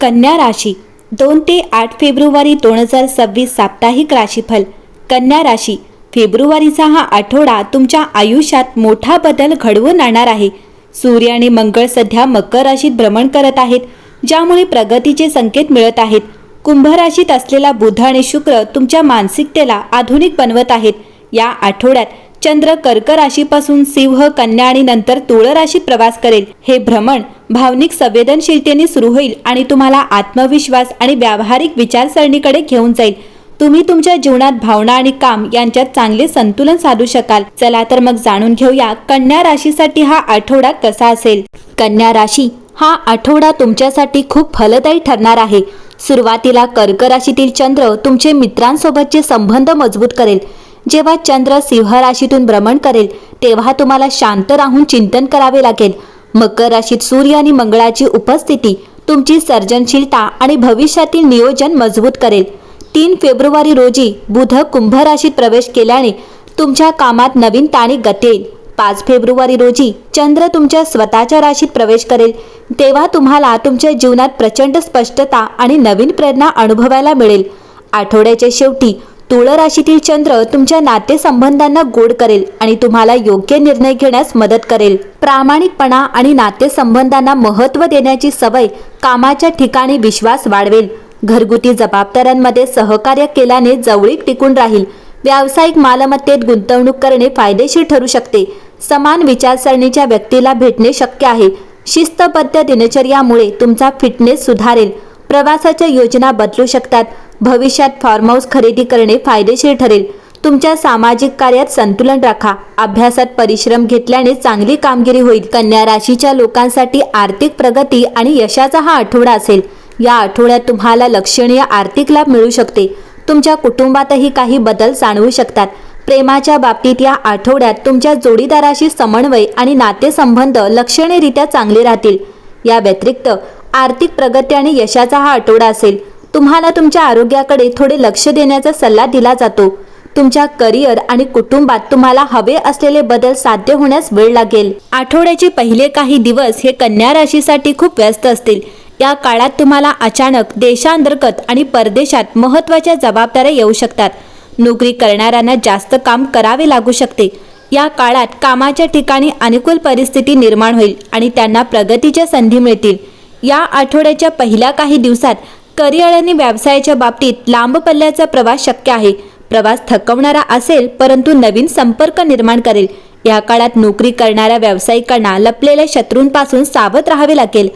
कन्या राशी दोन ते आठ फेब्रुवारी दोन हजार सव्वीस साप्ताहिक राशीफल. कन्या राशी फेब्रुवारीचा हा आठवडा तुमच्या आयुष्यात मोठा बदल घडवून आणणार आहे. सूर्य आणि मंगळ सध्या मकर राशीत भ्रमण करत आहेत ज्यामुळे प्रगतीचे संकेत मिळत आहेत. कुंभ राशीत असलेला बुध आणि शुक्र तुमच्या मानसिकतेला आधुनिक बनवत आहेत. या आठवड्यात चंद्र कर्क राशीपासून सिंह कन्या आणि नंतर तुळ राशीत प्रवास करेल. हे भ्रमण भावनिक संवेदनशीलतेने सुरू होईल आणि तुम्हाला आत्मविश्वास आणि व्यावहारिक विचारसरणीकडे घेऊन जाईल. तुम्ही तुमच्या जीवनात भावना आणि काम यांच्यात चांगले संतुलन साधू शकाल. चला तर मग जाणून घेऊया कन्या राशीसाठी हा आठवडा कसा असेल? कन्या राशी हा आठवडा तुमच्यासाठी खूप फलदायी ठरणार आहे. सुरुवातीला कर्क राशीतील चंद्र तुमचे मित्रांसोबतचे संबंध मजबूत करेल. जेव्हा चंद्र सिंह राशीतून भ्रमण करेल तेव्हा तुम्हाला शांत राहून चिंतन करावे लागेल. मकर राशीत सूर्य आणि मंगळाची उपस्थिती तुमची सर्जनशीलता आणि भविष्यातील नियोजन मजबूत करेल. तीन फेब्रुवारी रोजी बुध कुंभ राशीत प्रवेश केल्याने तुमच्या कामात नवीन ताणी गती येईल. पाच फेब्रुवारी रोजी चंद्र तुमच्या स्वतःच्या राशीत प्रवेश करेल. तेव्हा तुम्हाला तुमच्या जीवनात प्रचंड स्पष्टता आणि नवीन प्रेरणा अनुभवायला मिळेल. आठवड्याच्या शेवटी तुळ राशीतील चंद्र तुमच्या नातेसंबंधांना गोड करेल आणि तुम्हाला योग्य निर्णय घेण्यास मदत करेल. प्रामाणिकपणा आणि नातेसंबंधांना महत्त्व देण्याची सवय कामाच्या ठिकाणी विश्वास वाढवेल. घरगुती जबाबदाऱ्यांमध्ये सहकार्य केल्याने जवळीक टिकून राहील. व्यावसायिक मालमत्तेत गुंतवणूक करणे फायदेशीर ठरू शकते. समान विचारसरणीच्या व्यक्तीला भेटणे शक्य आहे. शिस्तबद्ध दिनचर्यामुळे तुमचा फिटनेस सुधारेल. प्रवासाच्या योजना बदलू शकतात. भविष्यात फार्म हाऊस खरेदी करणे फायदेशीर ठरेल. तुमच्या सामाजिक कार्यात संतुलन राखा. अभ्यासात परिश्रम घेतल्याने चांगली कामगिरी होईल. कन्या राशीच्या लोकांसाठी आर्थिक प्रगती आणि यशाचा हा आठवडा असेल. या आठवड्यात तुम्हाला लक्षणीय आर्थिक लाभ मिळू शकते. तुमच्या कुटुंबातही काही बदल जाणवू शकतात. प्रेमाच्या बाबतीत या आठवड्यात तुमच्या जोडीदाराशी समन्वय आणि नातेसंबंध लक्षणीयरित्या चांगले राहतील. या व्यतिरिक्त आर्थिक प्रगती आणि यशाचा हा आठवडा असेल. तुम्हाला तुमच्या आरोग्याकडे थोडे लक्ष देण्याचा सल्ला दिला जातो. तुमच्या करिअर आणि कुटुंबात तुम्हाला हवे असलेले बदल साध्य होण्यास वेळ लागेल. आठवड्याचे पहिले काही दिवस हे कन्या राशीसाठी खूप व्यस्त असतील. या काळात तुम्हाला अचानक देशांतर्गत आणि परदेशात महत्त्वाच्या जबाबदाऱ्या येऊ शकतात. नोकरी करणाऱ्यांना जास्त काम करावे लागू शकते. या काळात कामाच्या ठिकाणी अनुकूल परिस्थिती निर्माण होईल आणि त्यांना प्रगतीच्या संधी मिळतील. या आठवड्याच्या पहिल्या काही दिवसात करिअर आणि व्यवसायाच्या बाबतीत लांब पल्ल्याचा प्रवास शक्य आहे. प्रवास थकवणारा असेल परंतु नवीन संपर्क निर्माण करेल. या काळात नोकरी करणाऱ्या व्यावसायिकांना लपलेल्या शत्रूंपासून सावध राहावे लागेल.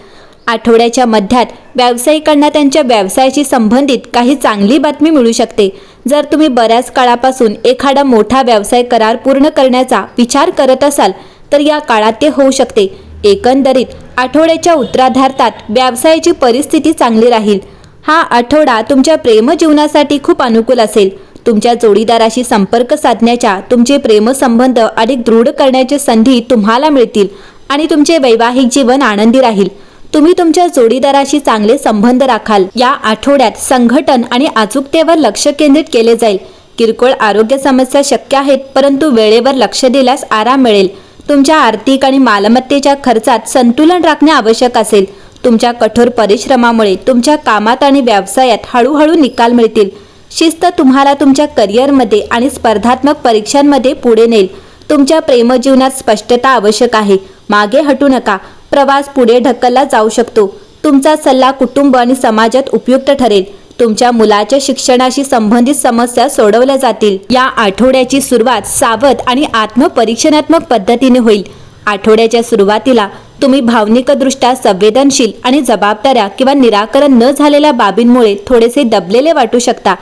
आठवड्याच्या मध्यात व्यावसायिकांना त्यांच्या व्यवसायाशी संबंधित काही चांगली बातमी मिळू शकते. जर तुम्ही बऱ्याच काळापासून एखादा मोठा व्यवसाय करार पूर्ण करण्याचा विचार करत असाल तर या काळात ते होऊ शकते. एकंदरीत आठवड्याच्या उत्तराधार्तात व्यवसायाची परिस्थिती चांगली राहील. हा आठवडा तुमच्या प्रेमजीवनासाठी खूप अनुकूल असेल. तुमच्या जोडीदाराशी संपर्क साधण्याच्या तुमचे प्रेमसंबंध अधिक दृढ करण्याची संधी तुम्हाला मिळतील आणि तुमचे वैवाहिक जीवन आनंदी राहील. तुम्ही तुमच्या जोडीदाराशी चांगले संबंध राखाल. या आठवड्यात संघटन आणि अचूकतेवर लक्ष केंद्रित केले जाईल. किरकोळ आरोग्य समस्या शक्य आहेत परंतु वेळेवर लक्ष दिल्यास आराम मिळेल. तुमच्या आर्थिक आणि मालमत्तेच्या खर्चात संतुलन राखणे आवश्यक असेल. तुमच्या कठोर परिश्रमामुळे तुमच्या कामात आणि व्यवसायात हळूहळू निकाल मिळतील. शिस्त तुम्हाला तुमच्या करिअरमध्ये आणि स्पर्धात्मक परीक्षांमध्ये पुढे नेईल. तुमच्या प्रेमजीवनात स्पष्टता आवश्यक आहे. मागे हटू नका. प्रवास पुढे ढकलला जाऊ शकतो. तुमचा सल्ला कुटुंब आणि समाजात उपयुक्त ठरेल. तुमच्या मुलाच्या शिक्षणाशी संबंधित समस्या सोडवल्या जातील. या आठवड्याची सुरुवात सावध आणि आत्मपरीक्षणात्मक पद्धतीने होईल. आठवड्याच्या सुरुवातीला तुम्ही भावनिकदृष्ट्या संवेदनशील आणि जबाबदाऱ्या किंवा निराकरण न झालेल्या बाबींमुळे थोडेसे दबलेले वाटू शकता.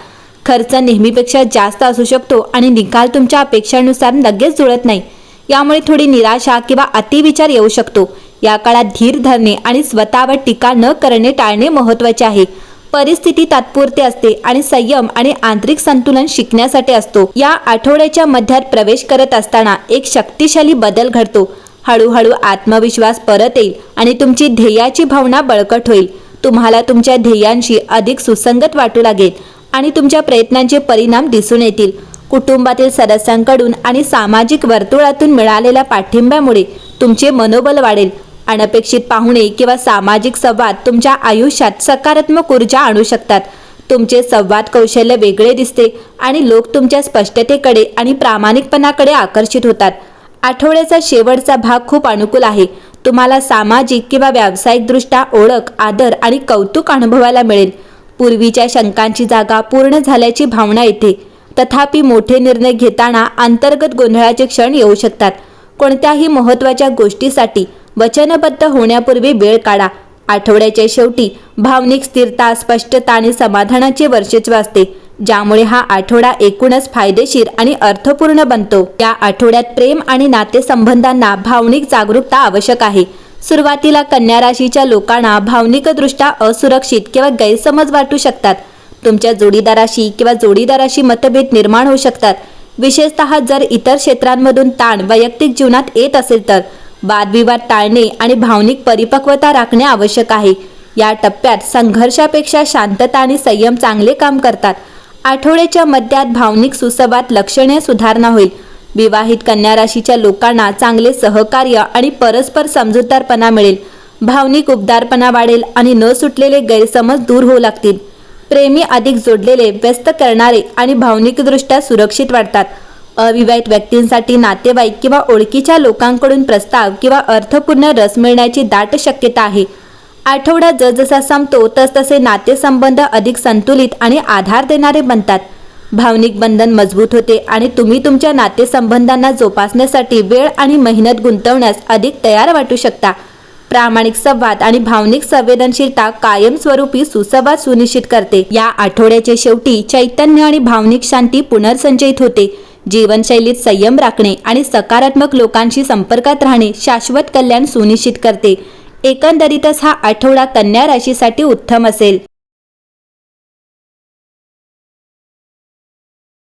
खर्च नेहमीपेक्षा जास्त असू शकतो आणि निकाल तुमच्या अपेक्षानुसार लगेच जुळत नाही. यामुळे थोडी निराशा किंवा अतिविचार येऊ शकतो. या काळात धीर धरणे आणि स्वतःवर टीका न करणे टाळणे महत्त्वाचे आहे. परिस्थिती तात्पुरते असते आणि संयम आणि आंतरिक संतुलन शिकण्यासाठी असतो. या आठवड्याच्या मध्यात प्रवेश करत असताना एक शक्तिशाली बदल घडतो. हळूहळू आत्मविश्वास परत येईल आणि तुमची ध्येयाची भावना बळकट होईल. तुम्हाला तुमच्या ध्येयांशी अधिक सुसंगत वाटू लागेल आणि तुमच्या प्रयत्नांचे परिणाम दिसून येतील. कुटुंबातील सदस्यांकडून आणि सामाजिक वर्तुळातून मिळालेल्या पाठिंब्यामुळे तुमचे मनोबल वाढेल. अनपेक्षित पाहुणे किंवा सामाजिक संवाद तुमच्या आयुष्यात सकारात्मक ऊर्जा आणू शकतात. तुमचे संवाद कौशल्य वेगळे दिसते आणि लोक तुमच्या स्पष्टतेकडे आणि प्रामाणिकपणाकडे आकर्षित होतात. आठवड्याचा शेवटचा भाग खूप अनुकूल आहे. तुम्हाला सामाजिक किंवा व्यावसायिकदृष्ट्या ओळख आदर आणि कौतुक अनुभवायला मिळेल. पूर्वीच्या शंकांची जागा पूर्ण झाल्याची भावना येते. तथापि मोठे निर्णय घेताना अंतर्गत गोंधळाचे क्षण येऊ शकतात. कोणत्याही महत्त्वाच्या गोष्टीसाठी वचनबद्ध होण्यापूर्वी वेळ काढा. आठवड्याच्या शेवटी भावनिक स्थिरता स्पष्टता आणि समाधानाचे वर्चस्व असते ज्यामुळे हा आठवडा एकूणच फायदेशीर आणि अर्थपूर्ण बनतो. या आठवड्यात प्रेम आणि नातेसंबंधांना भावनिक जागरूकता आवश्यक आहे. सुरुवातीला कन्या राशीच्या लोकांना भावनिकदृष्ट्या असुरक्षित किंवा गैरसमज वाटू शकतात. तुमच्या जोडीदाराशी किंवा जोडीदाराशी मतभेद निर्माण होऊ शकतात. विशेषतः जर इतर क्षेत्रांमधून ताण वैयक्तिक जीवनात येत असेल तर वादविवाद टाळणे आणि भावनिक परिपक्वता राखणे आवश्यक आहे. या टप्प्यात संघर्षापेक्षा शांतता आणि संयम चांगले काम करतात. आठवड्याच्या मध्यात भावनिक सुसंवाद लक्षणीय सुधारणा होईल. विवाहित कन्या राशीच्या लोकांना चांगले सहकार्य आणि परस्पर समजूतदारपणा मिळेल. भावनिक उबदारपणा वाढेल आणि न सुटलेले गैरसमज दूर होऊ लागतील. प्रेमी अधिक जोडलेले व्यस्त करणारे आणि भावनिकदृष्ट्या सुरक्षित वाटतात. अविवाहित व्यक्तींसाठी नातेवाईक किंवा ओळखीच्या लोकांकडून प्रस्ताव किंवा अर्थपूर्ण रस मिळण्याची दाट शक्यता आहे. आठवडा जसजसा संपतो तसतसे नातेसंबंध अधिक संतुलित आणि आधार देणारे बनतात. भावनिक बंधन मजबूत होते आणि तुम्ही तुमच्या नातेसंबंधांना जोपासण्यासाठी वेळ आणि मेहनत गुंतवण्यास अधिक तयार वाटू शकता. प्रामाणिक संवाद आणि भावनिक संवेदनशीलता कायमस्वरूपी सुसंवाद सुनिश्चित करते. या आठवड्याच्या शेवटी चैतन्य आणि भावनिक शांती पुनर्संचयित होते. जीवनशैलीत संयम राखणे आणि सकारात्मक लोकांशी संपर्कात राहणे शाश्वत कल्याण सुनिश्चित करते. एकंदरीतच हा आठवडा कन्या राशीसाठी उत्तम असेल.